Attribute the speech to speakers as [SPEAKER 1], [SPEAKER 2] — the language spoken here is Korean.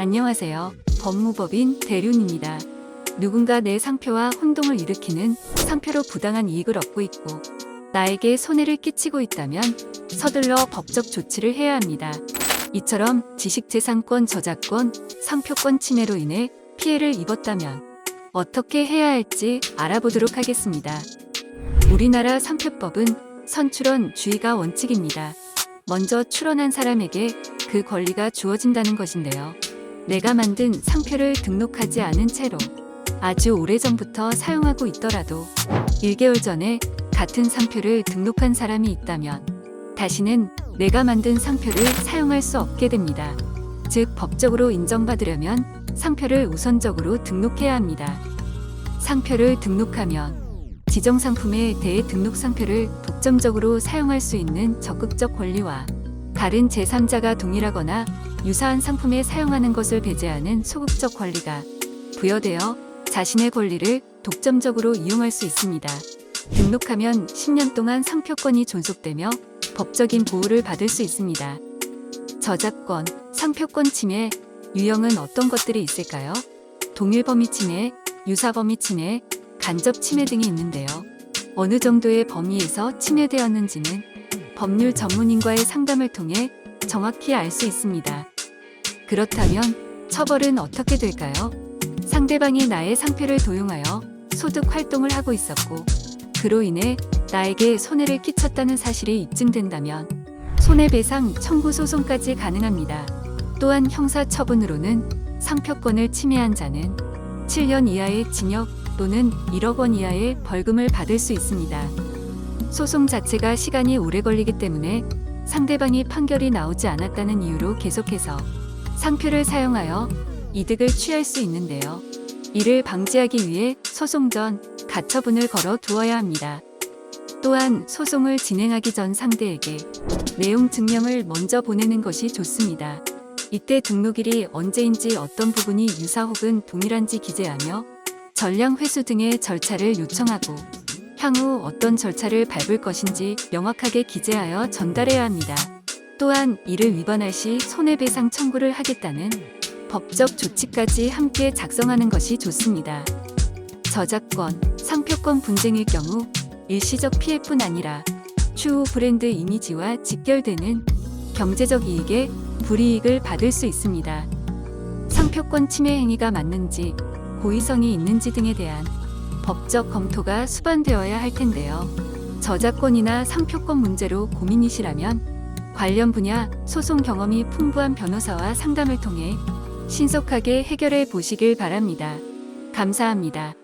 [SPEAKER 1] 안녕하세요. 법무법인 대륜입니다. 누군가 내 상표와 혼동을 일으키는 상표로 부당한 이익을 얻고 있고 나에게 손해를 끼치고 있다면 서둘러 법적 조치를 해야 합니다. 이처럼 지식재산권 저작권, 상표권 침해로 인해 피해를 입었다면 어떻게 해야 할지 알아보도록 하겠습니다. 우리나라 상표법은 선출원 주의가 원칙입니다. 먼저 출원한 사람에게 그 권리가 주어진다는 것인데요. 내가 만든 상표를 등록하지 않은 채로 아주 오래전부터 사용하고 있더라도 1개월 전에 같은 상표를 등록한 사람이 있다면 다시는 내가 만든 상표를 사용할 수 없게 됩니다. 즉, 법적으로 인정받으려면 상표를 우선적으로 등록해야 합니다. 상표를 등록하면 지정 상품에 대해 등록 상표를 독점적으로 사용할 수 있는 적극적 권리와 다른 제3자가 동일하거나 유사한 상품에 사용하는 것을 배제하는 소극적 권리가 부여되어 자신의 권리를 독점적으로 이용할 수 있습니다. 등록하면 10년 동안 상표권이 존속되며 법적인 보호를 받을 수 있습니다. 저작권, 상표권 침해, 유형은 어떤 것들이 있을까요? 동일 범위 침해, 유사 범위 침해, 간접 침해 등이 있는데요. 어느 정도의 범위에서 침해되었는지는 법률 전문인과의 상담을 통해 정확히 알 수 있습니다. 그렇다면 처벌은 어떻게 될까요? 상대방이 나의 상표를 도용하여 소득 활동을 하고 있었고 그로 인해 나에게 손해를 끼쳤다는 사실이 입증된다면 손해배상 청구 소송까지 가능합니다. 또한 형사 처분으로는 상표권을 침해한 자는 7년 이하의 징역 또는 1억 원 이하의 벌금을 받을 수 있습니다. 소송 자체가 시간이 오래 걸리기 때문에 상대방이 판결이 나오지 않았다는 이유로 계속해서 상표를 사용하여 이득을 취할 수 있는데요. 이를 방지하기 위해 소송 전 가처분을 걸어 두어야 합니다. 또한 소송을 진행하기 전 상대에게 내용 증명을 먼저 보내는 것이 좋습니다. 이때 등록일이 언제인지 어떤 부분이 유사 혹은 동일한지 기재하며 전량 회수 등의 절차를 요청하고 향후 어떤 절차를 밟을 것인지 명확하게 기재하여 전달해야 합니다. 또한 이를 위반할 시 손해배상 청구를 하겠다는 법적 조치까지 함께 작성하는 것이 좋습니다. 저작권, 상표권 분쟁일 경우 일시적 피해뿐 아니라 추후 브랜드 이미지와 직결되는 경제적 이익에 불이익을 받을 수 있습니다. 상표권 침해 행위가 맞는지 고의성이 있는지 등에 대한 법적 검토가 수반되어야 할 텐데요. 저작권이나 상표권 문제로 고민이시라면 관련 분야 소송 경험이 풍부한 변호사와 상담을 통해 신속하게 해결해 보시길 바랍니다. 감사합니다.